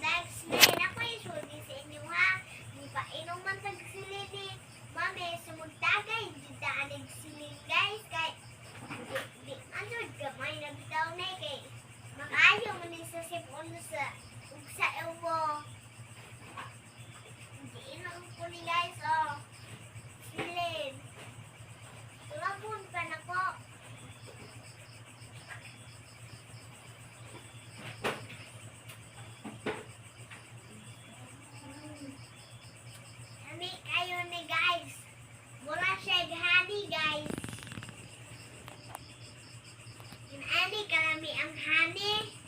next day na ko isulti sa inyo ha. Di pa inom man tag silili. Mami, sumugtagay, di daanig silili guys. Kay, di, di, ano, gamay na bitaw na kay. Makayo mo ni sa sipon sa, ug sa ewo. Di inom ko ni guys, oh. kami ang honey.